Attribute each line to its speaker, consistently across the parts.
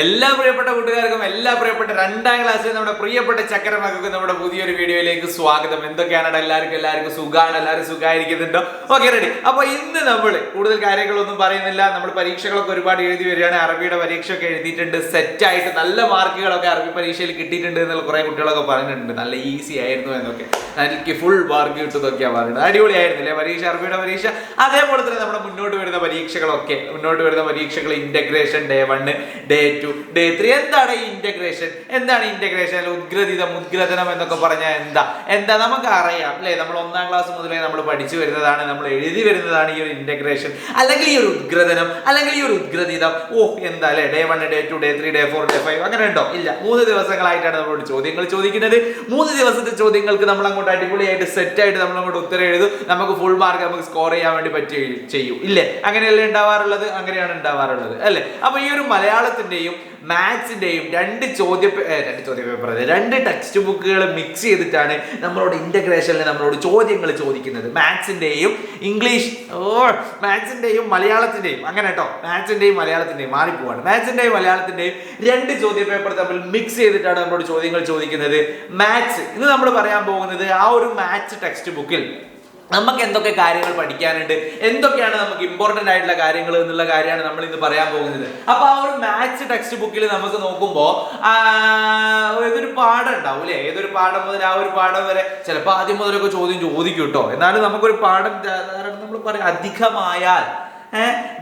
Speaker 1: എല്ലാ പ്രിയപ്പെട്ട കൂട്ടുകാർക്കും എല്ലാ പ്രിയപ്പെട്ട രണ്ടാം ക്ലാസ്സിലെ നമ്മുടെ പ്രിയപ്പെട്ട ചക്കരമക്കൾക്ക് നമ്മുടെ പുതിയൊരു വീഡിയോയിലേക്ക് സ്വാഗതം. എന്തൊക്കെയാണ് എല്ലാവർക്കും എല്ലാവർക്കും സുഖമാണ് എല്ലാവരും സുഖമായിരിക്കുന്നുണ്ടോ ഓക്കെ റെഡി അപ്പൊ ഇന്ന് നമ്മൾ കൂടുതൽ കാര്യങ്ങളൊന്നും പറയുന്നില്ല. നമ്മൾ പരീക്ഷകളൊക്കെ ഒരുപാട് എഴുതി വരികയാണ്. അറബിയുടെ പരീക്ഷയൊക്കെ എഴുതിയിട്ടുണ്ട്. സെറ്റ് ആയിട്ട് നല്ല മാർക്കുകളൊക്കെ അറബി പരീക്ഷയിൽ കിട്ടിയിട്ടുണ്ട് എന്നുള്ള കുറെ കുട്ടികളൊക്കെ പറഞ്ഞിട്ടുണ്ട്. നല്ല ഈസി ആയിരുന്നു എന്നൊക്കെ. എനിക്ക് ഫുൾ മാർക്ക് കിട്ടുന്നൊക്കെയാണ് പറയുന്നത്. അടിപൊളിയായിരുന്നില്ലേ? പരീക്ഷ അറബിയുടെ പരീക്ഷ. അതേപോലെ തന്നെ നമ്മുടെ മുന്നോട്ട് വരുന്ന പരീക്ഷകളൊക്കെ. മുന്നോട്ട് വരുന്ന പരീക്ഷകൾ integration day one day two day three എന്താണ് ഇന്റഗ്രേഷൻ എന്താണ് ഇന്റഗ്രേഷൻ ഉദ്ഗ്രഥിതം ഉദ്ഗ്രഥനം എന്നൊക്കെ പറഞ്ഞാൽ എന്താ? എന്താ നമുക്ക് അറിയാം അല്ലേ? നമ്മൾ ഒന്നാം ക്ലാസ് മുതലേ നമ്മൾ പഠിച്ചു വരുന്നതാണ് നമ്മൾ എഴുതി വരുന്നതാണ് ഈ ഒരു ഇന്റഗ്രേഷൻ അല്ലെങ്കിൽ ഈ ഒരു ഉദ്ഗ്രഥനം അല്ലെങ്കിൽ ഈ ഒരു ഉദ്ഗ്രഥിതം. ഓ എന്താ അല്ലേ? Day one day two day three day four day five അങ്ങനെ ഉണ്ടോ? ഇല്ല. മൂന്ന് ദിവസങ്ങളായിട്ടാണ് നമ്മളോട് ചോദ്യങ്ങൾ ചോദിക്കുന്നത്. മൂന്ന് ദിവസത്തെ ചോദ്യങ്ങൾക്ക് നമ്മൾ അങ്ങോട്ട് അടിപൊളിയായിട്ട് സെറ്റ് ആയിട്ട് നമ്മൾ അങ്ങോട്ട് ഉത്തരം എഴുതും. നമുക്ക് ഫുൾ മാർക്ക് നമുക്ക് സ്കോർ ചെയ്യാൻ വേണ്ടി പറ്റുകയും ചെയ്യും. ഇല്ലേ? അങ്ങനെയല്ലേ ഉണ്ടാവാറുള്ളത്? അങ്ങനെയാണ് ഉണ്ടാവാറുള്ളത്. അല്ലേ? അപ്പൊ ഈ ഒരു മലയാളത്തിന്റെയും മാത്സിന്റെയും രണ്ട് ചോദ്യ രണ്ട് ചോദ്യ പേപ്പർ രണ്ട് ടെക്സ്റ്റ് ബുക്കുകൾ മിക്സ് ചെയ്തിട്ടാണ് നമ്മളോട് ഇന്റഗ്രേഷനിൽ നമ്മളോട് ചോദ്യങ്ങൾ ചോദിക്കുന്നത്. മാത്സിന്റെയും ഇംഗ്ലീഷ് ഓ മാത്സിന്റെയും മലയാളത്തിന്റെയും അങ്ങനെ കേട്ടോ മാത്സിന്റെയും മലയാളത്തിന്റെയും മാറിപ്പോവാണ്. മാത്സിന്റെയും മലയാളത്തിന്റെയും രണ്ട് ചോദ്യ പേപ്പർ തമ്മിൽ മിക്സ് ചെയ്തിട്ടാണ് നമ്മളോട് ചോദ്യങ്ങൾ ചോദിക്കുന്നത്. മാത്സ്. ഇന്ന് നമ്മൾ പറയാൻ പോകുന്നത് ആ ഒരു മാത്സ് ടെക്സ്റ്റ് ബുക്കിൽ നമുക്ക് എന്തൊക്കെ കാര്യങ്ങൾ പഠിക്കാനുണ്ട്? എന്തൊക്കെയാണ് നമുക്ക് ഇമ്പോർട്ടന്റ് ആയിട്ടുള്ള കാര്യങ്ങൾ എന്നുള്ള കാര്യമാണ് നമ്മൾ ഇന്ന് പറയാൻ പോകുന്നത്. അപ്പൊ ആ ഒരു മാത്സ് ടെക്സ്റ്റ് ബുക്കിൽ നമുക്ക് നോക്കുമ്പോൾ ഏതൊരു പാഠം ഉണ്ടാവും അല്ലേ ഏതൊരു പാഠം മുതൽ ആ ഒരു പാഠം വരെ ചിലപ്പോൾ ആദ്യം മുതലൊക്കെ ചോദ്യം ചോദിക്കും കേട്ടോ എന്നാലും നമുക്കൊരു പാഠം നമ്മൾ പറയാം. അധികമായാൽ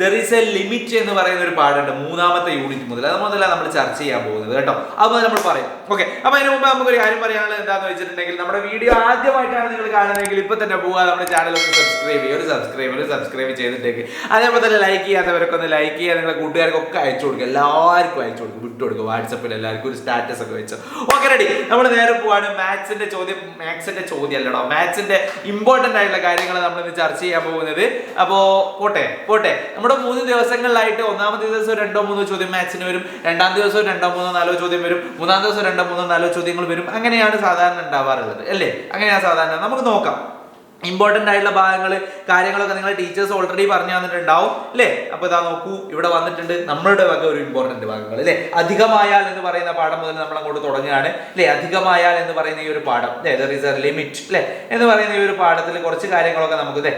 Speaker 1: ദർ ഈസ് എ ലിമിറ്റ് എന്ന് പറയുന്ന ഒരു പാടുണ്ട് മൂന്നാമത്തെ യൂണിറ്റ് മുതൽ. അത് മുതലാണ് നമ്മൾ ചർച്ച ചെയ്യാൻ പോകുന്നത് കേട്ടോ. അത് നമ്മൾ പറയാം. ഓക്കെ അപ്പൊ അതിന് മുമ്പ് നമുക്ക് ഒരു കാര്യം പറയാനുള്ളത് എന്താന്ന് വെച്ചിട്ടുണ്ടെങ്കിൽ നമ്മുടെ വീഡിയോ ആദ്യമായിട്ടാണ് നിങ്ങൾ കാണുന്നതെങ്കിൽ ഇപ്പൊ തന്നെ പോവുക നമ്മുടെ ചാനൽ ഒന്ന് സബ്സ്ക്രൈബ് ചെയ്യുക ഒരു സബ്സ്ക്രൈബ് ഒരു സബ്സ്ക്രൈബ് ചെയ്തിട്ടേക്ക്. അതേപോലെ തന്നെ ലൈക്ക് ചെയ്യാത്തവരൊക്കെ ഒന്ന് ലൈക്ക് ചെയ്യുക. നിങ്ങളുടെ കൂട്ടുകാർക്കൊക്കെ അയച്ചു കൊടുക്കുക. എല്ലാവർക്കും അയച്ചു കൊടുക്കും വിട്ടു കൊടുക്കുക. വാട്സപ്പിൽ എല്ലാവർക്കും ഒരു സ്റ്റാറ്റസ് ഒക്കെ വെച്ചു. ഓക്കെ റെഡി നമ്മൾ നേരെ പോവാണ്. മാത്സിന്റെ ചോദ്യം മാത്സിന്റെ ചോദ്യം അല്ലടോ മാത്സിന്റെ ഇമ്പോർട്ടന്റ് ആയിട്ടുള്ള കാര്യങ്ങൾ നമ്മൾ ഇന്ന് ചർച്ച ചെയ്യാൻ പോകുന്നത്. അപ്പോ പോട്ടെ പോട്ടെ. നമ്മുടെ മൂന്ന് ദിവസങ്ങളിലായിട്ട് ഒന്നാമത്തെ ദിവസം രണ്ടോ മൂന്നോ ചോദ്യം മാത്സിന് വരും. രണ്ടാം ദിവസം രണ്ടോ മൂന്നോ നാലോ ചോദ്യം വരും. മൂന്നാം ദിവസം രണ്ടോ മൂന്നോ നാലോ ചോദ്യങ്ങൾ വരും. അങ്ങനെയാണ് സാധാരണ ഉണ്ടാവാറുള്ളത് അല്ലേ? അങ്ങനെയാണ് സാധാരണ. നമുക്ക് നോക്കാം. ഇമ്പോർട്ടന്റ് ആയിട്ടുള്ള ഭാഗങ്ങൾ കാര്യങ്ങളൊക്കെ നിങ്ങൾ ടീച്ചേഴ്സ് ഓൾറെഡി പറഞ്ഞു തന്നിട്ടുണ്ടാവും അല്ലേ? അപ്പൊ ഇതാ നോക്കൂ. ഇവിടെ വന്നിട്ടുണ്ട് നമ്മളുടെ വക ഒരു ഇമ്പോർട്ടന്റ് ഭാഗങ്ങൾ അല്ലേ? അധികമായാൽ എന്ന് പറയുന്ന പാഠം മുതൽ നമ്മൾ അങ്ങോട്ട് തുടങ്ങുകയാണ് അല്ലേ? അധികമായാൽ എന്ന് പറയുന്ന ഈ ഒരു പാഠം അല്ലേ? ദർ ഇസ് എ ലിമിറ്റ് അല്ലേ? എന്ന് പറയുന്ന ഈ ഒരു പാഠത്തിൽ കുറച്ച് കാര്യങ്ങളൊക്കെ നമുക്ക് അല്ലേ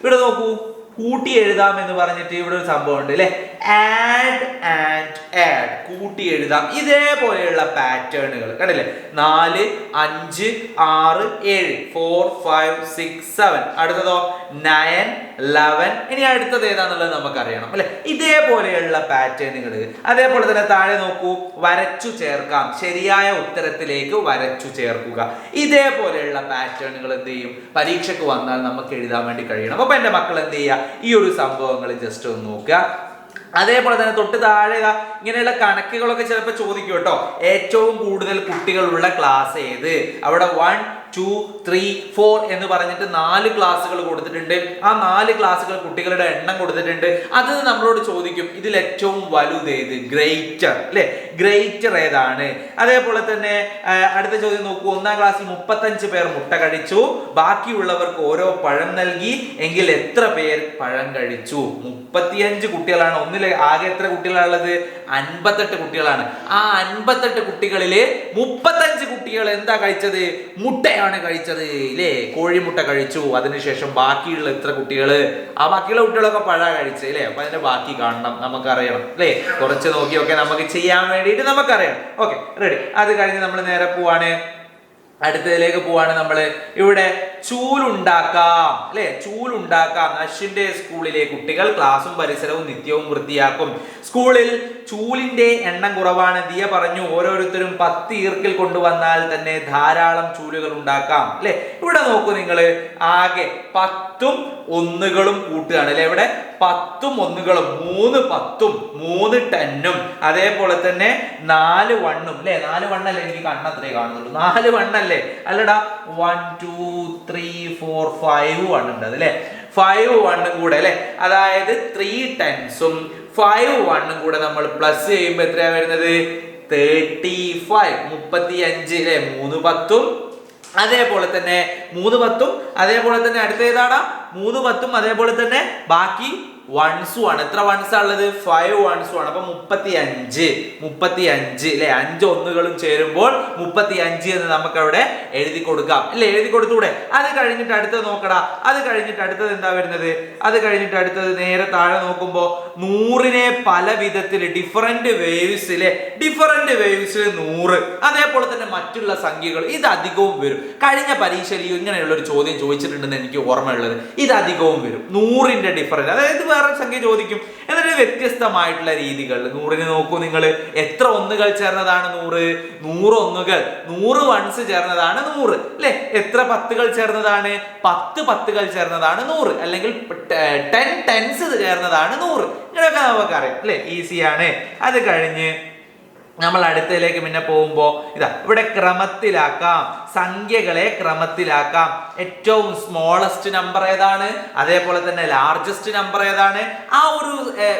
Speaker 1: ഇവിടെ നോക്കൂ. കൂട്ടി എഴുതാം എന്ന് പറഞ്ഞിട്ട് ഇവിടെ ഒരു സംഭവം ഉണ്ട് അല്ലെ ആഡ് ആൻഡ് ആഡ് കൂട്ടി എഴുതാം. ഇതേപോലെയുള്ള പാറ്റേണുകൾ കണ്ടില്ലേ? നാല് അഞ്ച് ആറ് ഏഴ് ഫോർ ഫൈവ് സിക്സ് സെവൻ അടുത്തതോ? നയൻ ലെവൻ ഇനി അടുത്തത് ഏതാന്നുള്ളത് നമുക്കറിയണം അല്ലെ? ഇതേപോലെയുള്ള പാറ്റേണുകൾ അതേപോലെ തന്നെ താഴെ നോക്കൂ വരച്ചു ചേർക്കാം. ശരിയായ ഉത്തരത്തിലേക്ക് വരച്ചു ചേർക്കുക. ഇതേപോലെയുള്ള പാറ്റേണുകൾ എന്ത് ചെയ്യും? പരീക്ഷയ്ക്ക് വന്നാൽ നമുക്ക് എഴുതാൻ വേണ്ടി കഴിയണം. അപ്പൊ എന്റെ മക്കൾ എന്ത് ചെയ്യുക ഈ ഒരു സംഭവങ്ങൾ ജസ്റ്റ് ഒന്ന് നോക്കുക. അതേപോലെ തന്നെ തൊട്ട് താഴെ ഇങ്ങനെയുള്ള കണക്കുകളൊക്കെ ചിലപ്പോൾ ചോദിക്കും കേട്ടോ. ഏറ്റവും കൂടുതൽ കുട്ടികളുള്ള ക്ലാസ് ഏത്? അവിടെ വൺ ടു ത്രീ ഫോർ എന്ന് പറഞ്ഞിട്ട് നാല് ക്ലാസ്സുകൾ കൊടുത്തിട്ടുണ്ട്. ആ നാല് ക്ലാസ്സുകൾ കുട്ടികളുടെ എണ്ണം കൊടുത്തിട്ടുണ്ട്. അത് നമ്മളോട് ചോദിക്കും ഇതിൽ ഏറ്റവും വലുതേത് ഗ്രേറ്റർ അല്ലെ? ഗ്രേറ്റർ ഏതാണ്? അതേപോലെ തന്നെ അടുത്ത ചോദ്യം നോക്കൂ. ഒന്നാം ക്ലാസ്സിൽ മുപ്പത്തഞ്ച് പേർ മുട്ട കഴിച്ചു ബാക്കിയുള്ളവർക്ക് ഓരോ പഴം നൽകി. എങ്കിൽ എത്ര പേർ പഴം കഴിച്ചു? മുപ്പത്തിയഞ്ച് കുട്ടികളാണ്. ഒന്നിലെ ആകെ എത്ര കുട്ടികളാണുള്ളത്? അൻപത്തെട്ട് കുട്ടികളാണ്. ആ അൻപത്തെട്ട് കുട്ടികളിൽ മുപ്പത്തഞ്ച് കുട്ടികൾ എന്താ കഴിച്ചത്? മുട്ടയാണ് കഴിച്ചത്. ഇല്ലേ? കോഴിമുട്ട കഴിച്ചു. അതിനുശേഷം ബാക്കിയുള്ള എത്ര കുട്ടികൾ? ആ ബാക്കിയുള്ള കുട്ടികളൊക്കെ പഴ കഴിച്ചത് അല്ലേ അപ്പൊ അതിന്റെ ബാക്കി കാണണം. നമുക്കറിയണം അല്ലേ കുറച്ച് നോക്കിയൊക്കെ നമുക്ക് ചെയ്യാൻ വേണ്ടിയിട്ട് നമുക്കറിയാം. ഓക്കെ റെഡി അത് കഴിഞ്ഞ് നമ്മൾ നേരെ പോവാണ്. അടുത്തതിലേക്ക് പോവാണ് നമ്മൾ ഇവിടെ ചൂലുണ്ടാക്കാം അല്ലെ? ചൂലുണ്ടാക്കാം. അശ്വിന്റെ സ്കൂളിലെ കുട്ടികൾ ക്ലാസും പരിസരവും നിത്യവും വൃത്തിയാക്കും. സ്കൂളിൽ ചൂലിന്റെ എണ്ണം കുറവാണ്. ദിയ പറഞ്ഞു ഓരോരുത്തരും പത്ത് ഈർക്കിൽ കൊണ്ടുവന്നാൽ തന്നെ ധാരാളം ചൂലുകൾ ഉണ്ടാക്കാം അല്ലെ? ഇവിടെ നോക്കൂ നിങ്ങൾ ആകെ പത്തും ഒന്നുകളും കൂട്ടുകയാണ് അല്ലെ? ഇവിടെ പത്തും ഒന്നുകളും മൂന്ന് പത്തും മൂന്ന് ടെന്നും അതേപോലെ തന്നെ നാല് വണ്ണും അല്ലെ നാല് വണ്ണല്ലേ എനിക്ക് കണ്ണത്രേ കാണുന്നുള്ളൂ. നാല് വണ്ണല്ലേ? അല്ലടാ one two three four five one ഉണ്ട് അല്ലേ ഫൈവ് വണ്ണും കൂടെ അല്ലെ അതായത് ത്രീ ടെൻസും ഫൈവ് വണ്ണും കൂടെ നമ്മൾ പ്ലസ് ചെയ്യുമ്പോൾ എത്രയാ വരുന്നത്? തേർട്ടി ഫൈവ് മുപ്പത്തി അഞ്ച് അല്ലെ മൂന്ന് പത്തും അതേപോലെ തന്നെ മൂന്ന് പത്തും അതേപോലെ തന്നെ അടുത്ത ഏതാണ് മൂന്ന് പത്തും അതേപോലെ തന്നെ ബാക്കി വൺസും ആണ്. എത്ര വൺസാ ഉള്ളത്? ഫൈവ് വൺസും ആണ്. അപ്പൊ മുപ്പത്തി അഞ്ച് മുപ്പത്തി അഞ്ച് അല്ലെ അഞ്ച് ഒന്നുകളും ചേരുമ്പോൾ മുപ്പത്തി അഞ്ച് എന്ന് നമുക്ക് അവിടെ എഴുതി കൊടുക്കാം. അല്ലെ എഴുതി കൊടുത്തൂടെ? അത് കഴിഞ്ഞിട്ട് അടുത്തത് നോക്കടാ. അത് കഴിഞ്ഞിട്ട് അടുത്തത് എന്താ വരുന്നത്? അത് കഴിഞ്ഞിട്ട് അടുത്തത് നേരെ താഴെ നോക്കുമ്പോൾ നൂറിനെ പല വിധത്തിൽ ഡിഫറെന്റ് വേവ്സിലെ ഡിഫറെന്റ് വേവ്സിൽ നൂറ്. അതേപോലെ തന്നെ മറ്റുള്ള സംഖ്യകൾ. ഇത് അധികവും വരും. കഴിഞ്ഞ പരീക്ഷയിൽ ഇങ്ങനെയുള്ള ഒരു ചോദ്യം ചോദിച്ചിട്ടുണ്ടെന്ന് എനിക്ക് ഓർമ്മയുള്ളത്. ഇത് അധികവും വരും. നൂറിന്റെ ഡിഫറന്റ് അതായത് വേറെ സംഖ്യ ചോദിക്കും. എന്നിട്ട് വ്യത്യസ്തമായിട്ടുള്ള രീതികൾ. നൂറിന് നോക്കൂ നിങ്ങൾ എത്ര ഒന്നുകൾ ചേർന്നതാണ് നൂറ്? നൂറ് ഒന്നുകൾ. നൂറ് വൺസ് ചേർന്നതാണ് നൂറ്. അല്ലെ? എത്ര പത്തുകൾ ചേർന്നതാണ്? പത്ത് പത്തുകൾ ചേർന്നതാണ് നൂറ്. അല്ലെങ്കിൽ ടെൻ ടെൻസ് ചേർന്നതാണ് നൂറ്. ഇങ്ങനെയൊക്കെ നമുക്കറിയാം. അല്ലെ? ഈസിയാണ് അത് കഴിഞ്ഞ് നമ്മൾ അടുത്തതിലേക്ക് പിന്നെ പോകുമ്പോൾ ഇതാ ഇവിടെ ക്രമത്തിലാക്കാം. സംഖ്യകളെ ക്രമത്തിലാക്കാം. ഏറ്റവും സ്മോളസ്റ്റ് നമ്പർ ഏതാണ്? അതേപോലെ തന്നെ ലാർജസ്റ്റ് നമ്പർ ഏതാണ്? ആ ഒരു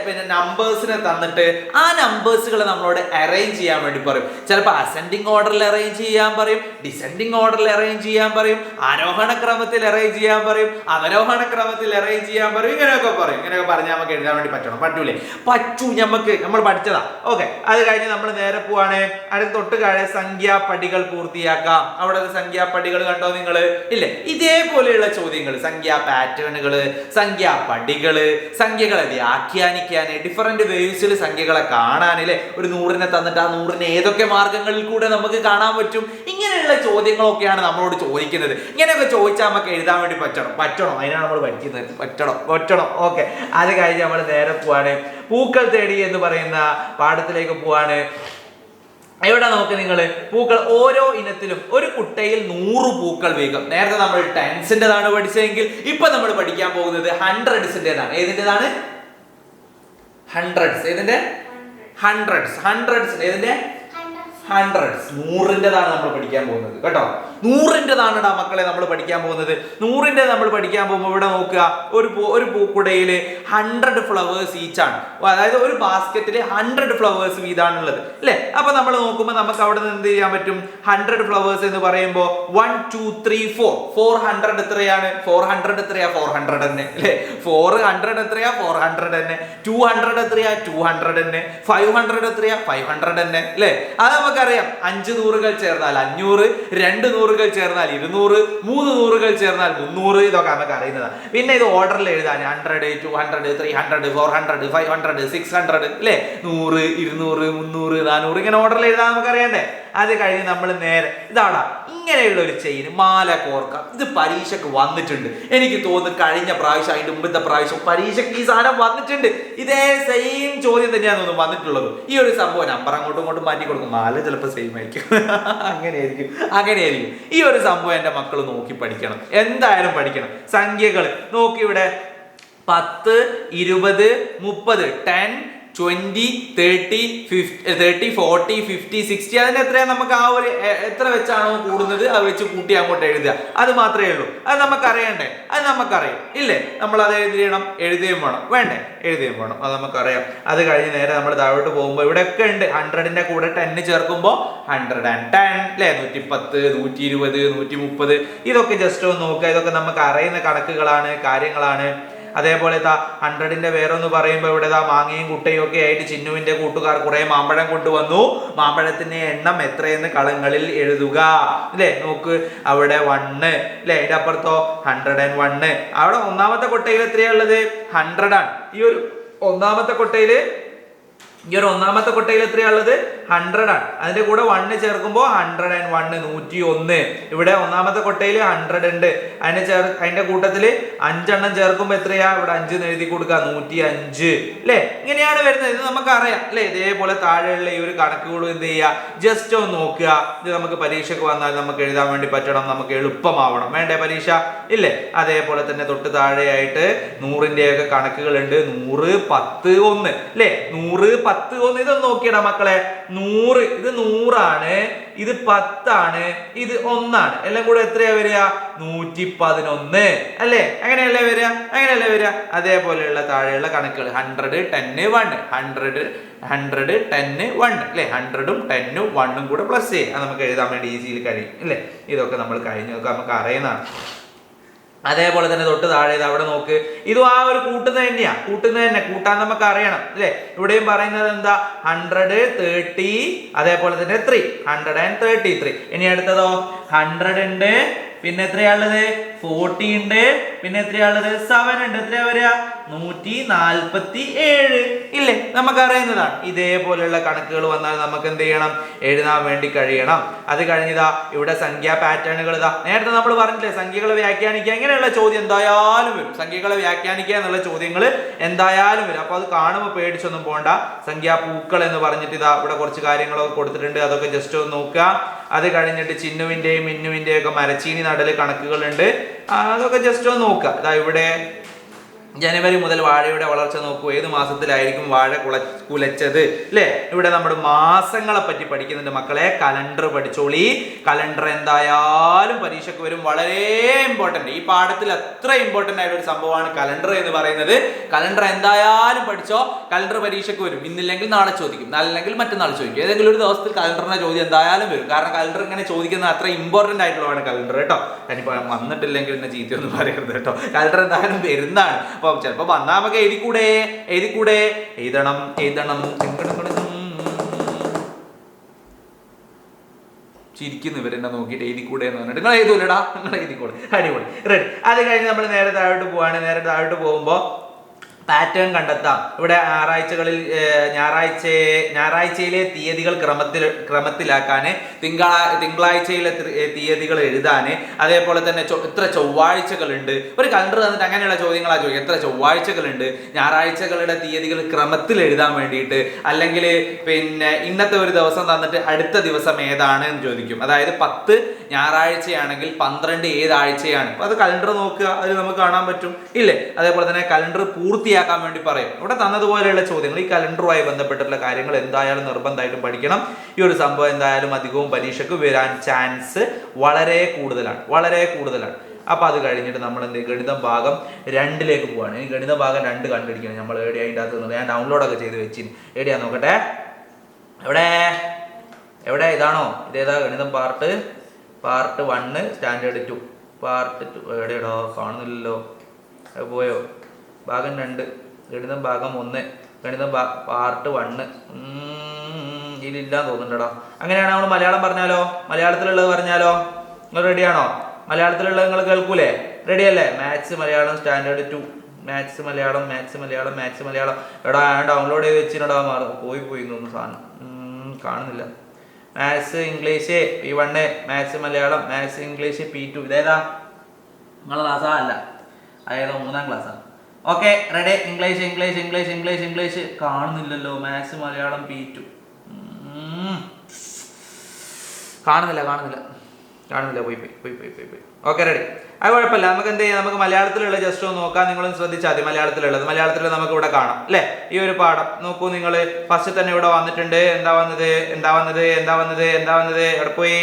Speaker 1: പിന്നെ നമ്പേഴ്സിനെ തന്നിട്ട് ആ നമ്പേഴ്സുകൾ നമ്മളോട് അറേഞ്ച് ചെയ്യാൻ വേണ്ടി പറയും. ചിലപ്പോൾ അസെൻഡിങ് ഓർഡറിൽ അറേഞ്ച് ചെയ്യാൻ പറയും ഡിസെൻഡിങ് ഓർഡറിൽ അറേഞ്ച് ചെയ്യാൻ പറയും ആരോഹണ ക്രമത്തിൽ അറേഞ്ച് ചെയ്യാൻ പറയും അവരോഹണ ക്രമത്തിൽ അറേഞ്ച് ചെയ്യാൻ പറയും ഇങ്ങനെയൊക്കെ പറയും. ഇങ്ങനെയൊക്കെ പറഞ്ഞാൽ നമുക്ക് എഴുതാൻ വേണ്ടി പറ്റണം. പറ്റൂലേ? പറ്റൂ നമുക്ക് നമ്മൾ പഠിച്ചതാ. ഓക്കെ അത് കഴിഞ്ഞ് നമ്മൾ നേരെ പോവാണ്. അടുത്ത തൊട്ട് കാഴെ സംഖ്യാപടികൾ പൂർത്തിയാക്കാം. അവിടെ സംഖ്യാപടികൾ കണ്ടോ നിങ്ങൾ ഇല്ലേ? ഇതേപോലെയുള്ള ചോദ്യങ്ങൾ സംഖ്യാ പാറ്റേണുകൾ സംഖ്യാപടികൾ സംഖ്യകളെ വ്യാഖ്യാനിക്കാൻ ഡിഫറെന്റ് വേവ്സിൽ സംഖ്യകളെ കാണാൻ ഇല്ലേ? ഒരു നൂറിനെ തന്നിട്ട് ആ നൂറിനെ ഏതൊക്കെ മാർഗങ്ങളിൽ കൂടെ നമുക്ക് കാണാൻ പറ്റും? ഇങ്ങനെയുള്ള ചോദ്യങ്ങളൊക്കെയാണ് നമ്മളോട് ചോദിക്കുന്നത്. ഇങ്ങനെയൊക്കെ ചോദിച്ചാൽ നമുക്ക് എഴുതാൻ വേണ്ടി പറ്റണം. പറ്റണം? അതിനാണ് നമ്മൾ പഠിക്കുന്നത്. പറ്റണം. പറ്റണം. ഓക്കെ. അത് കഴിഞ്ഞ് നമ്മൾ നേരെ പോവാണ്. പൂക്കൾ തേടി എന്ന് പറയുന്ന പാഠത്തിലേക്ക് പോവാണ്. എവിടെ നോക്ക് നിങ്ങൾ പൂക്കൾ ഓരോ ഇനത്തിലും ഒരു കുട്ടയിൽ നൂറ് പൂക്കൾ വീതം. നേരത്തെ നമ്മൾ ടെൻസിന്റെതാണ് പഠിച്ചതെങ്കിൽ ഇപ്പൊ നമ്മൾ പഠിക്കാൻ പോകുന്നത് ഹൺഡ്രഡ്സിന്റെതാണ് ഏതിന്റെതാണ്? ഹൺഡ്രഡ്സ് ഏതിന്റെ ഹൺഡ്രഡ്സ് ഹൺഡ്രഡ്സ് ഏതിന്റെ ഹൺഡ്രഡ്സ് നൂറിന്റെതാണ് നമ്മൾ പഠിക്കാൻ പോകുന്നത്. കേട്ടോ? നൂറിന്റെതാണ് മക്കളെ നമ്മൾ പഠിക്കാൻ പോകുന്നത്. നൂറിന്റെ നമ്മൾ പഠിക്കാൻ പോകുമ്പോൾ ഇവിടെ നോക്കുക ഒരു ഒരു പൂക്കുടയിൽ ഹൺഡ്രഡ് ഫ്ലവേഴ്സ് ഈച്ചാണ് അതായത് ഒരു ബാസ്ക്കറ്റിൽ ഹൺഡ്രഡ് ഫ്ലവേഴ്സ് വീതാണുള്ളത്. അല്ലേ? അപ്പോൾ നമ്മൾ നോക്കുമ്പോൾ നമുക്ക് അവിടെ നിന്ന് എന്ത് ചെയ്യാൻ പറ്റും? ഹൺഡ്രഡ് ഫ്ലവേഴ്സ് എന്ന് പറയുമ്പോൾ one two three four four hundred എത്രയാണ്? ഫോർ ഹൺഡ്രഡ് എത്രയാ? ഫോർ ഹൺഡ്രഡ് തന്നെ. അല്ലേ? ഫോർ ഹൺഡ്രഡ് എത്രയാ? ഫോർ ഹൺഡ്രഡ് തന്നെ. ടു ഹൺഡ്രഡ് എത്രയാ? ടു ഹൺഡ്രഡ് തന്നെ. ഫൈവ് ഹൺഡ്രഡ് എത്രയാ? ഫൈവ് ഹൺഡ്രഡ് തന്നെ. അല്ലേ? അത് നമുക്കറിയാം. അഞ്ച് നൂറുകൾ ചേർന്നാൽ അഞ്ഞൂറ് രണ്ട് നൂറുകൾ ചേർന്നാൽ ഇരുന്നൂറ് മൂന്ന് നൂറുകൾ ചേർന്നാൽ മുന്നൂറ് ഇതൊക്കെ നമുക്ക് അറിയുന്നതാണ് പിന്നെ ഇത് ഓർഡറിൽ എഴുതാൻ hundred two hundred three hundred four hundred five hundred six hundred അല്ലേ? നൂറ് ഇരുന്നൂറ് മുന്നൂറ് നാനൂറ് ഇങ്ങനെ ഓർഡറിൽ എഴുതാൻ നമുക്ക് അറിയണ്ടേ അത് കഴിഞ്ഞ് നമ്മൾ നേരെ ഇതാടാ ഇങ്ങനെയുള്ള ഒരു ചെയിൻ മാല കോർക്കാം ഇത് പരീക്ഷക്ക് വന്നിട്ടുണ്ട്. എനിക്ക് തോന്നുന്നു കഴിഞ്ഞ പ്രാവശ്യം അതിന്റെ മുമ്പത്തെ പ്രാവശ്യം പരീക്ഷയ്ക്ക് ഈ സാധനം വന്നിട്ടുണ്ട്. ഇതേ സെയിം ചോദ്യം തന്നെയാണ് തോന്നുന്നു വന്നിട്ടുള്ളത്. ഈ ഒരു സംഭവം നമ്പർ അങ്ങോട്ടും ഇങ്ങോട്ടും മാറ്റി കൊടുക്കും. മാല ചിലപ്പോൾ സെയിം ആയിരിക്കും. അങ്ങനെയായിരിക്കും. അങ്ങനെയായിരിക്കും. ഈ ഒരു സംഭവം എന്റെ മക്കൾ നോക്കി പഠിക്കണം. എന്തായാലും പഠിക്കണം. സംഖ്യകൾ നോക്കി ഇവിടെ പത്ത് ഇരുപത് മുപ്പത് ten twenty thirty fifty thirty forty fifty sixty അതിന് എത്രയാണ് നമുക്ക് ആ ഒരു എത്ര വെച്ചാണോ കൂടുന്നത്? അത് വെച്ച് കൂട്ടി അങ്ങോട്ട് എഴുതുക. അത് മാത്രമേ ഉള്ളൂ. അത് നമുക്ക് അറിയണ്ടേ അത് നമുക്കറിയാം. ഇല്ലേ? നമ്മൾ അത് എഴുതിയണം എഴുതുകയും വേണം. വേണ്ടേ? എഴുതുകയും വേണം. അത് നമുക്കറിയാം. അത് കഴിഞ്ഞ് നേരെ നമ്മൾ താഴോട്ട് പോകുമ്പോൾ ഇവിടെയൊക്കെ ഉണ്ട്. ഹൺഡ്രഡിന്റെ കൂടെ ടെന്ന് ചേർക്കുമ്പോൾ ഹൺഡ്രഡ് ആൻഡ് ടെൻ അല്ലേ നൂറ്റി പത്ത് നൂറ്റി ഇരുപത് നൂറ്റി മുപ്പത് ഇതൊക്കെ ജസ്റ്റ് ഒന്ന് നോക്കുക. ഇതൊക്കെ നമുക്ക് അറിയുന്ന കണക്കുകളാണ് കാര്യങ്ങളാണ്. അതേപോലെ താ ഹൺഡ്രഡിന്റെ വേറൊന്ന് പറയുമ്പോൾ ഇവിടെ താ മാങ്ങയും കുട്ടയും ഒക്കെ ആയിട്ട് ചിന്നുവിന്റെ കൂട്ടുകാർ കുറെ മാമ്പഴം കൊണ്ടുവന്നു. മാമ്പഴത്തിന്റെ എണ്ണം എത്രയെന്ന് കളങ്ങളിൽ എഴുതുക. അല്ലേ നോക്ക് അവിടെ വണ്ണ് അല്ലേ അതിന്റെ അപ്പുറത്തോ? ഹൺഡ്രഡ് ആൻഡ് വണ്ണ് അവിടെ ഒന്നാമത്തെ കൊട്ടയിൽ എത്രയാ ഉള്ളത്? ഹൺഡ്രഡ് ആണ്. ഈ ഒരു ഒന്നാമത്തെ കൊട്ടയിൽ ഈ ഒരു ഒന്നാമത്തെ കൊട്ടയിൽ എത്രയാ ഉള്ളത്? ഹൺഡ്രഡ് ആണ്. അതിന്റെ കൂടെ വണ്ണ് ചേർക്കുമ്പോൾ ഹൺഡ്രഡ് ആൻഡ് വണ്ണ് നൂറ്റി ഒന്ന്. ഇവിടെ ഒന്നാമത്തെ കൊട്ടയിൽ ഹൺഡ്രഡ് ഉണ്ട്. അതിന്റെ ചേർ അതിന്റെ കൂട്ടത്തിൽ അഞ്ചെണ്ണം ചേർക്കുമ്പോൾ എത്രയാ? ഇവിടെ അഞ്ച് എഴുതി കൊടുക്കുക നൂറ്റി അഞ്ച്. അല്ലേ ഇങ്ങനെയാണ് വരുന്നത്. ഇത് നമുക്ക് അറിയാം അല്ലേ ഇതേപോലെ താഴെയുള്ള ഈ ഒരു കണക്കുകളും എന്ത് ചെയ്യുക? ജസ്റ്റ് ഒന്ന് നോക്കുക. ഇത് നമുക്ക് പരീക്ഷയ്ക്ക് വന്നാൽ നമുക്ക് എഴുതാൻ വേണ്ടി പറ്റണം. നമുക്ക് എളുപ്പമാവണം. വേണ്ടേ പരീക്ഷ? ഇല്ലേ? അതേപോലെ തന്നെ തൊട്ട് താഴെയായിട്ട് നൂറിന്റെ ഒക്കെ കണക്കുകളുണ്ട്. നൂറ് പത്ത് ഒന്ന്. അല്ലേ നൂറ് പത്ത് പത്ത് ഒന്ന് ഇതൊന്ന് നോക്കിയടാ മക്കളെ. നൂറ്. ഇത് നൂറാണ്. ഇത് പത്താണ്. ഇത് ഒന്നാണ്. എല്ലാം കൂടെ എത്രയാ വരിക? നൂറ്റി പതിനൊന്ന് അല്ലേ? അങ്ങനെയല്ലേ വരിക? അങ്ങനെയല്ലേ വരിക? അതേപോലെയുള്ള താഴെയുള്ള കണക്കുകൾ. ഹൺഡ്രഡ് ടെന്ന് വൺ ഹൺഡ്രഡ് ഹൺഡ്രഡ് ടെന്ന് വൺ അല്ലേ? ഹൺഡ്രഡും ടെന്നും വണ്ണും കൂടെ പ്ലസ് ചെയ്യുക. നമുക്ക് എഴുതാൻ വേണ്ടി ഈസിയിൽ കഴിയും. അല്ലേ? ഇതൊക്കെ നമ്മൾ കഴിഞ്ഞു നമുക്ക് അറിയുന്നതാണ്. അതേപോലെ തന്നെ തൊട്ട് താഴെ ഇത് അവിടെ നോക്ക്. ഇതും ആ ഒരു കൂട്ടുന്നത് തന്നെയാണ് കൂട്ടുന്നത് തന്നെ. കൂട്ടാൻ നമുക്ക് അറിയണം അല്ലേ? ഇവിടെയും പറയുന്നത് എന്താ? ഹൺഡ്രഡ് തേർട്ടി അതേപോലെ തന്നെ three hundred and thirty three ഇനി അടുത്തതോ? ഹൺഡ്രഡ് ഉണ്ട്. പിന്നെ എത്രയാളുള്ളത് ഫോർട്ടി ഉണ്ട്. പിന്നെ എത്രയാളുള്ളത് സെവൻ ഉണ്ട്. എത്രയാ വരിക? നൂറ്റി നാൽപ്പത്തി ഏഴ് ഇല്ലേ? നമുക്ക് അറിയുന്നതാണ് ഇതേപോലെയുള്ള കണക്കുകൾ വന്നാൽ നമുക്ക് എന്ത് ചെയ്യണം? എഴുതാൻ വേണ്ടി കഴിയണം. അത് കഴിഞ്ഞതാ ഇവിടെ സംഖ്യാ പാറ്റേണുകൾ ഇതാ. നേരത്തെ നമ്മൾ പറഞ്ഞില്ലേ സംഖ്യകളെ വ്യാഖ്യാനിക്കുക. ഇങ്ങനെയുള്ള ചോദ്യം എന്തായാലും വരും. സംഖ്യകളെ വ്യാഖ്യാനിക്കുക എന്നുള്ള ചോദ്യങ്ങൾ എന്തായാലും വരും. അപ്പൊ അത് കാണുമ്പോൾ പേടിച്ചൊന്നും പോണ്ട. സംഖ്യാ പൂക്കൾ എന്ന് പറഞ്ഞിട്ട് ഇതാ ഇവിടെ കുറച്ച് കാര്യങ്ങളൊക്കെ കൊടുത്തിട്ടുണ്ട്. അതൊക്കെ ജസ്റ്റ് ഒന്ന് നോക്കുക. അത് കഴിഞ്ഞിട്ട് ചിന്നുവിന്റെയും മിന്നുവിന്റെയും ഒക്കെ മരച്ചീനി നടൽ കണക്കുകളുണ്ട്. അതൊക്കെ ജസ്റ്റ് ഒന്ന് നോക്കുക. ഇവിടെ ജനുവരി മുതൽ വാഴയുടെ വളർച്ച നോക്കൂ. ഏത് മാസത്തിലായിരിക്കും വാഴ കുള കുലച്ചത്? അല്ലേ ഇവിടെ നമ്മൾ മാസങ്ങളെ പറ്റി പഠിക്കുന്നുണ്ട് മക്കളെ. കലണ്ടർ പഠിച്ചോളി. കലണ്ടർ എന്തായാലും പരീക്ഷയ്ക്ക് വരും. വളരെ ഇമ്പോർട്ടന്റ് ഈ പാഠത്തിൽ അത്ര ഇമ്പോർട്ടന്റ് ആയിട്ട് ഒരു സംഭവമാണ് കലണ്ടർ എന്ന് പറയുന്നത്. കലണ്ടർ എന്തായാലും പഠിച്ചോ കലണ്ടർ പരീക്ഷയ്ക്ക് വരും. ഇന്നില്ലെങ്കിൽ നാളെ ചോദിക്കും. അല്ലെങ്കിൽ മറ്റന്നാൾ ചോദിക്കും. ഏതെങ്കിലും ഒരു ദിവസത്തിൽ കലണ്ടറിനെ ചോദ്യം എന്തായാലും വരും. കാരണം കലണ്ടർ ഇങ്ങനെ ചോദിക്കുന്നത് അത്ര ഇമ്പോർട്ടന്റ് ആയിട്ടുള്ളതാണ് കലണ്ടർ കേട്ടോ. ഞാനിപ്പോൾ വന്നിട്ടില്ലെങ്കിൽ എന്നെ ചീത്തയൊന്നും പറയരുത് കേട്ടോ. കലണ്ടർ എന്തായാലും വരുന്നതാണ്. അപ്പൊ ചിലപ്പോ വന്നാൽ നമുക്ക് എഴുതിക്കൂടെ? എഴുതിക്കൂടെ? എഴുതണം എഴുതണം. ചിരിക്കുന്നു ഇവരെന്നെ നോക്കിയിട്ട് എഴുതിക്കൂടെ എന്ന് പറഞ്ഞിട്ട്. നിങ്ങൾ എഴുതൂലടാ നിങ്ങൾ എഴുതിക്കൂടെ അടിപൊളി. റെഡി. അത് കഴിഞ്ഞ് നമ്മൾ നേരെ താഴോട്ട് പോവാണ്. നേരെ താഴോട്ട് പോകുമ്പോൾ പാറ്റേൺ കണ്ടെത്താം. ഇവിടെ ഞായറാഴ്ചകളിൽ ഞായറാഴ്ച ഞായറാഴ്ചയിലെ തീയതികൾ ക്രമത്തിൽ ക്രമത്തിലാക്കാൻ തിങ്കളാ തിങ്കളാഴ്ചയിലെ തീയതികൾ എഴുതാൻ അതേപോലെ തന്നെ എത്ര ചൊവ്വാഴ്ചകളുണ്ട്. ഒരു കലണ്ടർ തന്നിട്ട് അങ്ങനെയുള്ള ചോദ്യങ്ങളാണ് ചോദിക്കുക. എത്ര ചൊവ്വാഴ്ചകളുണ്ട്? ഞായറാഴ്ചകളുടെ തീയതികൾ ക്രമത്തിൽ എഴുതാൻ വേണ്ടിയിട്ട് അല്ലെങ്കിൽ പിന്നെ ഇന്നത്തെ ഒരു ദിവസം തന്നിട്ട് അടുത്ത ദിവസം ഏതാണ് എന്ന് ചോദിക്കും. അതായത് പത്ത് ഞായറാഴ്ചയാണെങ്കിൽ പന്ത്രണ്ട് ഏതാഴ്ചയാണ് അത് കലണ്ടർ നോക്കുക. അത് നമുക്ക് കാണാൻ പറ്റും. ഇല്ലേ? അതേപോലെ തന്നെ കലണ്ടർ പൂർത്തിയാക്കാൻ വേണ്ടി പറയും. ഇവിടെ തന്നതുപോലെയുള്ള ചോദ്യങ്ങൾ ഈ കലണ്ടറുമായി ബന്ധപ്പെട്ടിട്ടുള്ള കാര്യങ്ങൾ എന്തായാലും നിർബന്ധമായിട്ടും പഠിക്കണം. ഈ ഒരു സംഭവം എന്തായാലും അധികവും പരീക്ഷയ്ക്ക് വരാൻ ചാൻസ് വളരെ കൂടുതലാണ് വളരെ കൂടുതലാണ്. അപ്പോൾ അത് കഴിഞ്ഞിട്ട് നമ്മൾ എന്ത് ഗണിതം ഭാഗം രണ്ടിലേക്ക് പോവാണ്. ഈ ഗണിത ഭാഗം രണ്ട് കണ്ടുപിടിക്കണം. നമ്മൾ എവിടെ അതിന്റെ അകത്ത് നിന്ന്? ഞാൻ ഡൗൺലോഡൊക്കെ ചെയ്ത് വെച്ചിന്. എവിടെയാ നോക്കട്ടെ? എവിടെ? എവിടെ? ഇതാണോ? ഇതേതാ ഗണിതം part part one standard two part two എവിടെയാടോ? കാണുന്നില്ലല്ലോ. പോയോ? ഭാഗം രണ്ട് ഗണിതം ഭാഗം ഒന്ന് ഗണിതം പാർട്ട് വണ്ണ് ഇതിലില്ലാന്ന് തോന്നുന്നുണ്ടോ അങ്ങനെയാണോ നമ്മൾ മലയാളം പറഞ്ഞാലോ? മലയാളത്തിലുള്ളത് പറഞ്ഞാലോ? നിങ്ങൾ റെഡിയാണോ മലയാളത്തിലുള്ളത് നിങ്ങൾ കേൾക്കൂലേ? റെഡിയല്ലേ maths Malayalam standard two maths Malayalam maths Malayalam maths Malayalam. എടാ ഡൗൺലോഡ് ചെയ്ത് വെച്ചിട്ടാ മാറും പോയി പോയി തോന്നുന്നു സാധനം. കാണുന്നില്ല. Maths English P one maths Malayalam maths English P two ഇതേതാ? നിങ്ങളെ ക്ലാസ്സാ അല്ല. അതേതോ മൂന്നാം ക്ലാസ്സാണ് okay ready English English English English English കാണുന്നില്ലല്ലോ. മാത്സ് മലയാളം പി ടു കാണുന്നില്ല കാണുന്നില്ല. കാണുന്നില്ല. പോയി പോയി പോയി പോയി പോയി പോയി. ഓക്കെ റെഡി അത് കുഴപ്പമില്ല. നമുക്ക് എന്ത് ചെയ്യാം? നമുക്ക് മലയാളത്തിലുള്ള ജസ്റ്റ് ഒന്ന് നോക്കാം. നിങ്ങളും ശ്രദ്ധിച്ചാൽ മതി മലയാളത്തിലുള്ളത്. മലയാളത്തിൽ നമുക്ക് ഇവിടെ കാണാം അല്ലേ? ഈ ഒരു പാഠം. നോക്കൂ നിങ്ങൾ ഫസ്റ്റ് തന്നെ ഇവിടെ വന്നിട്ടുണ്ട്. എന്താ വന്നത്? എന്താ വന്നത്? എന്താ വന്നത്? എന്താ വന്നത്? എവിടെ പോയി?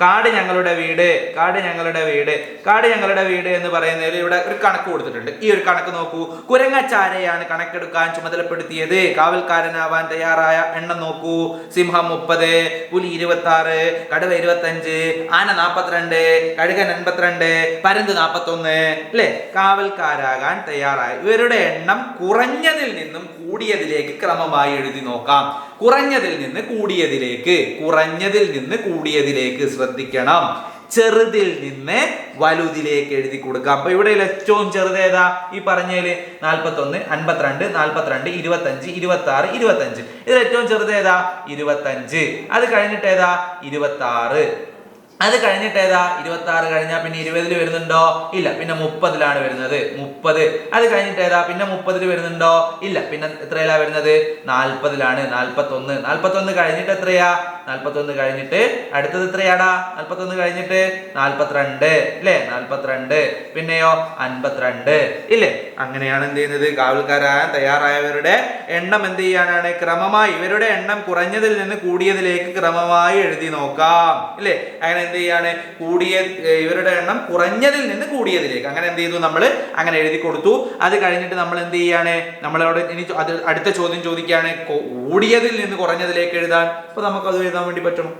Speaker 1: കാട് ഞങ്ങളുടെ വീട് കാട് ഞങ്ങളുടെ വീട് കാട് ഞങ്ങളുടെ വീട് എന്ന് പറയുന്നതിൽ ഇവിടെ ഒരു കണക്ക് കൊടുത്തിട്ടുണ്ട്. ഈ ഒരു കണക്ക് നോക്കൂ. കുരങ്ങച്ചാരയാണ് കണക്കെടുക്കാൻ ചുമതലപ്പെടുത്തിയത്. കാവൽക്കാരനാവാൻ തയ്യാറായ എണ്ണം നോക്കൂ. സിംഹം മുപ്പത് പുലി ഇരുപത്തി ആറ് കടുവ ഇരുപത്തി അഞ്ച് ആന നാപ്പത്തിരണ്ട് കഴുകൻ എൺപത്തിരണ്ട് പരുന്ത് നാപ്പത്തൊന്ന് അല്ലേ? കാവൽക്കാരാകാൻ തയ്യാറായി. ഇവരുടെ എണ്ണം കുറഞ്ഞതിൽ നിന്നും കൂടിയതിലേക്ക് ക്രമമായി എഴുതി നോക്കാം. കുറഞ്ഞതിൽ നിന്ന് കൂടിയതിലേക്ക് കുറഞ്ഞതിൽ നിന്ന് കൂടിയതിലേക്ക് ശ്രദ്ധിക്കണം. ചെറുതിൽ നിന്ന് വലുതിലേക്ക് എഴുതി കൊടുക്കാം അപ്പൊ ഇവിടെ ഏറ്റവും ചെറുത് ഏതാ? ഈ പറഞ്ഞതിൽ നാൽപ്പത്തൊന്ന് അൻപത്തിരണ്ട് നാൽപ്പത്തിരണ്ട് ഇരുപത്തഞ്ച് ഇരുപത്തി ആറ് ഇരുപത്തഞ്ച്. ഇതിൽ ഏറ്റവും ചെറുത് ഏതാ? ഇരുപത്തഞ്ച്. അത് കഴിഞ്ഞിട്ട് ഏതാ? ഇരുപത്തി ആറ് അത് കഴിഞ്ഞിട്ട് ഏതാ? ഇരുപത്തി ആറ് കഴിഞ്ഞാൽ പിന്നെ ഇരുപതിൽ വരുന്നുണ്ടോ? ഇല്ല പിന്നെ മുപ്പതിലാണ് വരുന്നത്. മുപ്പത്. അത് കഴിഞ്ഞിട്ട് ഏതാ? പിന്നെ മുപ്പതിൽ വരുന്നുണ്ടോ? ഇല്ല പിന്നെ എത്രയിലാ വരുന്നത്? നാൽപ്പതിലാണ് നാൽപ്പത്തൊന്ന് നാൽപ്പത്തൊന്ന് കഴിഞ്ഞിട്ട് എത്രയാ? നാൽപ്പത്തൊന്ന് കഴിഞ്ഞിട്ട് അടുത്തത് എത്രയാടാ? നാൽപ്പത്തൊന്ന് കഴിഞ്ഞിട്ട് നാൽപ്പത്തിരണ്ട് ഇല്ലേ? നാൽപ്പത്തിരണ്ട് പിന്നെയോ അൻപത്തിരണ്ട് ഇല്ലേ? അങ്ങനെയാണ് എന്ത് ചെയ്യുന്നത്? കാവൽക്കാരായ തയ്യാറായവരുടെ എണ്ണം എന്ത് ചെയ്യാനാണ്? ക്രമമായി ഇവരുടെ എണ്ണം കുറഞ്ഞതിൽ നിന്ന് കൂടിയതിലേക്ക് ക്രമമായി എഴുതി നോക്കാം ഇല്ലേ? അങ്ങനെ എന്ത് ചെയ്യാണ്? കൂടിയ ഇവരുടെ എണ്ണം കുറഞ്ഞതിൽ നിന്ന് കൂടിയതിലേക്ക്. അങ്ങനെ എന്ത് ചെയ്തു നമ്മൾ അങ്ങനെ എഴുതി കൊടുത്തു. അത് കഴിഞ്ഞിട്ട് നമ്മൾ എന്ത് ചെയ്യാണ്? നമ്മളോട് ഇനി അടുത്ത ചോദ്യം ചോദിക്കുകയാണ്. കൂടിയതിൽ നിന്ന് കുറഞ്ഞതിലേക്ക് എഴുതാൻ. അപ്പൊ നമുക്ക് എഴുതാൻ വേണ്ടി പറ്റണം?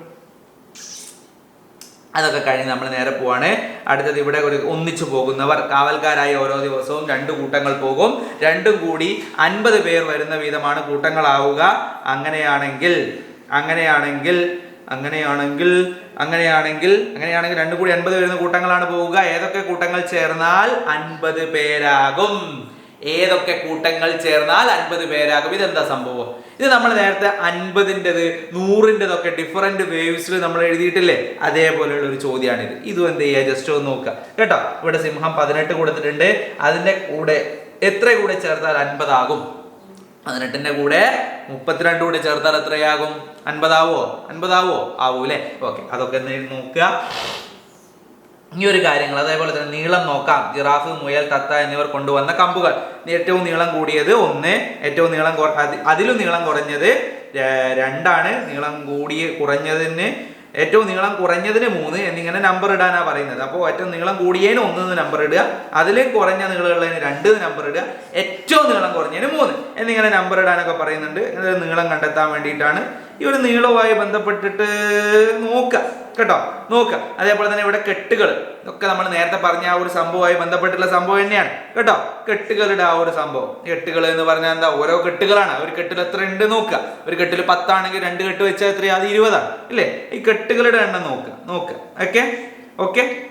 Speaker 1: അതൊക്കെ കഴിഞ്ഞ് നമ്മൾ നേരെ പോവാണ്. അടുത്തത് ഇവിടെ ഒരു ഒന്നിച്ചു പോകുന്നവർ. കാവൽക്കാരായി ഓരോ ദിവസവും രണ്ട് കൂട്ടങ്ങൾ പോകും. രണ്ടും കൂടി അൻപത് പേർ വരുന്ന വീതമാണ് കൂട്ടങ്ങളാവുക. അങ്ങനെയാണെങ്കിൽ അങ്ങനെയാണെങ്കിൽ അങ്ങനെയാണെങ്കിൽ അങ്ങനെയാണെങ്കിൽ അങ്ങനെയാണെങ്കിൽ രണ്ടും കൂടി അൻപത് വരുന്ന കൂട്ടങ്ങളാണ് പോവുക. ഏതൊക്കെ കൂട്ടങ്ങൾ ചേർന്നാൽ അൻപത് പേരാകും. ഏതൊക്കെ കൂട്ടങ്ങൾ ചേർന്നാൽ അൻപത് പേരാകും. ഇതെന്താ സംഭവം? ഇത് നമ്മൾ നേരത്തെ അൻപതിന്റെത് നൂറിന്റെതൊക്കെ ഡിഫറെന്റ് വേവ്സിൽ നമ്മൾ എഴുതിയിട്ടില്ലേ? അതേപോലെയുള്ള ഒരു ചോദ്യമാണിത് ഇതും എന്ത് ചെയ്യുക ജസ്റ്റ് ഒന്ന് നോക്കുക കേട്ടോ? ഇവിടെ സിംഹം പതിനെട്ട് കൊടുത്തിട്ടുണ്ട്. അതിന്റെ കൂടെ എത്ര കൂടെ ചേർത്താൽ അൻപതാകും? പതിനെട്ടിന്റെ കൂടെ മുപ്പത്തിരണ്ട് കൂടെ ചേർത്താൽ എത്രയാകും? അൻപതാവോ? അൻപതാവോ? ആവൂലേ ഓക്കെ. അതൊക്കെ ഒന്ന് നോക്കുക. ഈ ഒരു കാര്യങ്ങൾ അതേപോലെ തന്നെ നീളം നോക്കാം ജിറാഫ് മുയൽ തത്ത എന്നിവർ കൊണ്ടുവന്ന കമ്പുകൾ. ഏറ്റവും നീളം കൂടിയത് ഒന്ന് ഏറ്റവും നീളം അതിലും നീളം കുറഞ്ഞത് രണ്ടാണ് നീളം കൂടിയ കുറഞ്ഞതിന് ഏറ്റവും നീളം കുറഞ്ഞതിന് മൂന്ന് എന്നിങ്ങനെ നമ്പർ ഇടാനാണ് പറയുന്നത്. അപ്പോൾ ഏറ്റവും നീളം കൂടിയതിന് ഒന്ന് നമ്പർ ഇടുക അതിലും കുറഞ്ഞ നീളമുള്ളതിന് രണ്ട് നമ്പർ ഇടുക ഏറ്റവും നീളം കുറഞ്ഞതിന് മൂന്ന്. എന്നിങ്ങനെ നമ്പർ ഇടാനൊക്കെ പറയുന്നുണ്ട്. എന്നൊരു നീളം കണ്ടെത്താൻ വേണ്ടിയിട്ടാണ് ഈ ഒരു നീളവുമായി ബന്ധപ്പെട്ടിട്ട് നോക്കുക. കേട്ടോ? നോക്കുക. അതേപോലെ തന്നെ ഇവിടെ കെട്ടുകൾ. ഒക്കെ നമ്മൾ നേരത്തെ പറഞ്ഞ ആ ഒരു സംഭവമായി ബന്ധപ്പെട്ടുള്ള സംഭവം തന്നെയാണ്. കേട്ടോ? കെട്ടുകളുടെ ആ ഒരു സംഭവം. കെട്ടുകൾ എന്ന് പറഞ്ഞാൽ എന്താ? ഓരോ കെട്ടുകളാണ്. ഒരു കെട്ടിൽ എത്ര ഉണ്ട് നോക്കുക. ഒരു കെട്ടിൽ പത്താണെങ്കിൽ രണ്ട് കെട്ട് വെച്ചാൽ എത്രയാ? അത് ഇരുപതാണ്. ഇല്ലേ? ഈ കെട്ടുകളുടെ എണ്ണം നോക്കുക. നോക്കുക. ഓക്കെ ഓക്കെ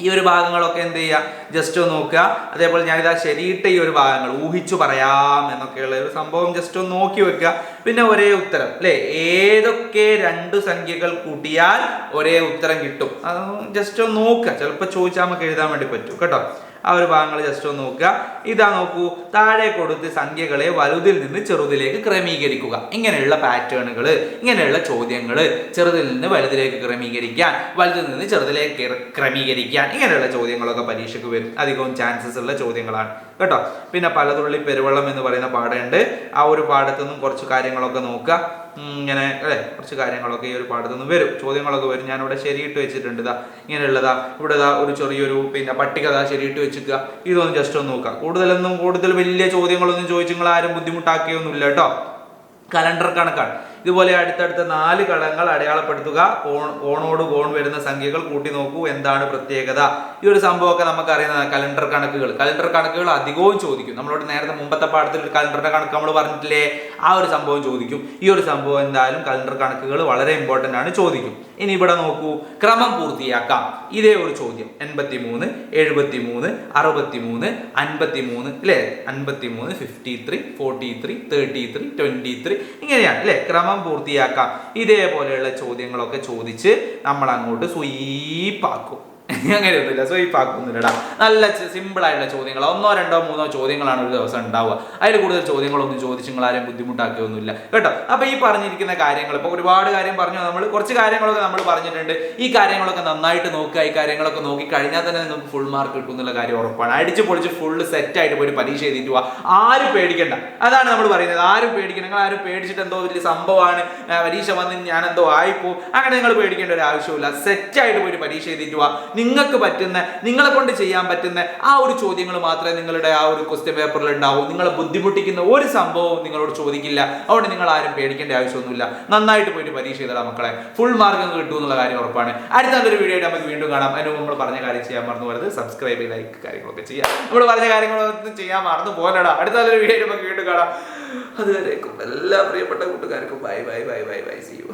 Speaker 1: ഈ ഒരു ഭാഗങ്ങളൊക്കെ എന്ത് ചെയ്യുക ജസ്റ്റ് ഒന്ന് നോക്കുക. അതേപോലെ ഞാനിതാ ശരിയിട്ട ഈ ഒരു ഭാഗങ്ങൾ ഊഹിച്ചു പറയാം എന്നൊക്കെയുള്ള ഒരു സംഭവം ജസ്റ്റ് ഒന്ന് നോക്കി വെക്കുക. പിന്നെ ഒരേ ഉത്തരം. അല്ലേ ഏതൊക്കെ രണ്ട് സംഖ്യകൾ കൂട്ടിയാൽ ഒരേ ഉത്തരം കിട്ടും? അത് ജസ്റ്റ് ഒന്ന് നോക്കുക. ചിലപ്പോൾ ചോദിച്ചാൽ നമുക്ക് എഴുതാൻ വേണ്ടി പറ്റും. കേട്ടോ? ആ ഒരു ഭാഗങ്ങൾ ജസ്റ്റ് ഒന്ന് നോക്കുക. ഇതാ നോക്കൂ താഴെ കൊടുത്ത് സംഖ്യകളെ വലുതിൽ നിന്ന് ചെറുതിലേക്ക് ക്രമീകരിക്കുക. ഇങ്ങനെയുള്ള പാറ്റേണുകൾ ഇങ്ങനെയുള്ള ചോദ്യങ്ങൾ ചെറുതിൽ നിന്ന് വലുതിലേക്ക് ക്രമീകരിക്കാൻ വലുതിൽ നിന്ന് ചെറുതിലേക്ക് ക്രമീകരിക്കാൻ ഇങ്ങനെയുള്ള ചോദ്യങ്ങളൊക്കെ പരീക്ഷയ്ക്ക് വരും. അധികവും ചാൻസസ് ഉള്ള ചോദ്യങ്ങളാണ്. കേട്ടോ? പിന്നെ പലതുള്ളി പെരുവെള്ളം എന്ന് പറയുന്ന പാഠമുണ്ട് ആ ഒരു പാഠത്തു നിന്നും കുറച്ച് കാര്യങ്ങളൊക്കെ നോക്കുക. ഇങ്ങനെ അല്ലേ? കുറച്ച് കാര്യങ്ങളൊക്കെ ഈ ഒരു പാഠത്തു നിന്ന് വരും. ചോദ്യങ്ങളൊക്കെ വരും. ഞാൻ ഇവിടെ ശരിയിട്ട് വെച്ചിട്ടുണ്ട്. ഇതാ ഇങ്ങനെയുള്ളതാ. ഇവിടെ ഇതാ ഒരു ചെറിയൊരു പിന്നെ പട്ടിക ദാ ശരിയിട്ട് വെച്ചിക്കുക. ഇതൊന്ന് ജസ്റ്റ് ഒന്ന് നോക്കുക. കൂടുതലൊന്നും കൂടുതൽ വലിയ ചോദ്യങ്ങളൊന്നും ചോദിച്ചു നിങ്ങൾ ആരും ബുദ്ധിമുട്ടാക്കിയൊന്നുമില്ല കേട്ടോ. കലണ്ടർ കണക്കാണ്. ഇതുപോലെ അടുത്തടുത്ത നാല് ഘടകങ്ങൾ അടയാളപ്പെടുത്തുക. കോൺ കോണോട് കോൺ വരുന്ന സംഖ്യകൾ കൂട്ടി നോക്കൂ. എന്താണ് പ്രത്യേകത? ഈ ഒരു സംഭവമൊക്കെ നമുക്കറിയുന്ന കലണ്ടർ കണക്കുകൾ. കലണ്ടർ കണക്കുകൾ അധികവും ചോദിക്കും. നമ്മളോട് നേരത്തെ മുമ്പത്തെ പാഠത്തിൽ ഒരു കലണ്ടറിന്റെ കണക്ക് നമ്മൾ പറഞ്ഞിട്ടില്ലേ? ആ ഒരു സംഭവം ചോദിക്കും. ഈ ഒരു സംഭവം എന്തായാലും കലണ്ടർ കണക്കുകൾ വളരെ ഇമ്പോർട്ടന്റ് ആണ് ചോദിക്കും. ഇനി ഇവിടെ നോക്കൂ. ക്രമം പൂർത്തിയാക്കാം. ഇതേ ഒരു ചോദ്യം. എൺപത്തി മൂന്ന് എഴുപത്തി മൂന്ന് അറുപത്തി മൂന്ന് അൻപത്തി മൂന്ന് അല്ലേ അൻപത്തി മൂന്ന് fifty three forty three thirty three twenty three ഇങ്ങനെയാണ് അല്ലേ ക്രമം പൂർത്തിയാക്കാം. ഇതേപോലെയുള്ള ചോദ്യങ്ങളൊക്കെ ചോദിച്ച് നമ്മൾ അങ്ങോട്ട് സ്വീപ്പാക്കും. അങ്ങനെയൊന്നുമില്ല സ്വീപ്പാക്കൊന്നുമില്ലടാ നല്ല സിമ്പിൾ ആയിട്ടുള്ള ചോദ്യങ്ങൾ ഒന്നോ രണ്ടോ മൂന്നോ ചോദ്യങ്ങളാണ് ഒരു ദിവസം ഉണ്ടാവുക. അതിൽ കൂടുതൽ ചോദ്യങ്ങളൊന്നും ചോദിച്ച് നിങ്ങൾ ആരെയും ബുദ്ധിമുട്ടാക്കിയൊന്നുമില്ല. കേട്ടോ? അപ്പൊ ഈ പറഞ്ഞിരിക്കുന്ന കാര്യങ്ങൾ ഇപ്പൊ ഒരുപാട് കാര്യം പറഞ്ഞു. നമ്മൾ കുറച്ച് കാര്യങ്ങളൊക്കെ നമ്മൾ പറഞ്ഞിട്ടുണ്ട്. ഈ കാര്യങ്ങളൊക്കെ നന്നായിട്ട് നോക്കുക. ഈ കാര്യങ്ങളൊക്കെ നോക്കി കഴിഞ്ഞാൽ തന്നെ നിങ്ങൾക്ക് ഫുൾ മാർക്ക് കിട്ടും എന്നുള്ള കാര്യം ഉറപ്പാണ്. അടിച്ച് പൊളിച്ച് ഫുള്ള് സെറ്റ് ആയിട്ട് പോയി പരീക്ഷ എഴുതിയിട്ട് പോവാ. ആരും പേടിക്കണ്ട. അതാണ് നമ്മൾ പറയുന്നത്. ആരും പേടിക്കണം നിങ്ങൾ ആരും പേടിച്ചിട്ട് എന്തോ വലിയ സംഭവമാണ്. പരീക്ഷ വന്ന് ഞാൻ എന്തോ ആയിപ്പോ അങ്ങനെ നിങ്ങൾ പേടിക്കേണ്ട ഒരു ആവശ്യമില്ല സെറ്റ് ആയിട്ട് പോയി പരീക്ഷ എഴുതിയിട്ട് പോവാ. നിങ്ങൾക്ക് പറ്റുന്ന നിങ്ങളെ കൊണ്ട് ചെയ്യാൻ പറ്റുന്ന ആ ഒരു ചോദ്യങ്ങൾ മാത്രമേ നിങ്ങളുടെ ആ ഒരു ക്വസ്റ്റ്യൻ പേപ്പറിൽ ഉണ്ടാവൂ. നിങ്ങളെ ബുദ്ധിമുട്ടിക്കുന്ന ഒരു സംഭവവും നിങ്ങളോട് ചോദിക്കില്ല. അതുകൊണ്ട് നിങ്ങൾ ആരും പേടിക്കേണ്ട ആവശ്യമൊന്നുമില്ല. നന്നായിട്ട് പോയിട്ട് പരീക്ഷ ചെയ്തടാ മക്കളെ. ഫുൾ മാർക്ക് കിട്ടും എന്നുള്ള കാര്യം ഉറപ്പാണ്. അടുത്ത നല്ലൊരു വീഡിയോ നമുക്ക് വീണ്ടും കാണാം. അതിന് നമ്മൾ പറഞ്ഞ കാര്യം ചെയ്യാൻ മറന്നു പോകരുത്. സബ്സ്ക്രൈബ് ലൈക്ക് കാര്യങ്ങളൊക്കെ ചെയ്യാം. നമ്മൾ പറഞ്ഞ കാര്യങ്ങളൊന്നും ചെയ്യാൻ മറന്നു പോലടാ അടുത്ത നല്ലൊരു വീഡിയോ നമുക്ക് വീണ്ടും കാണാം. അതുവരേക്കും എല്ലാ പ്രിയപ്പെട്ട കൂട്ടുകാർക്കും bye bye bye bye bye see you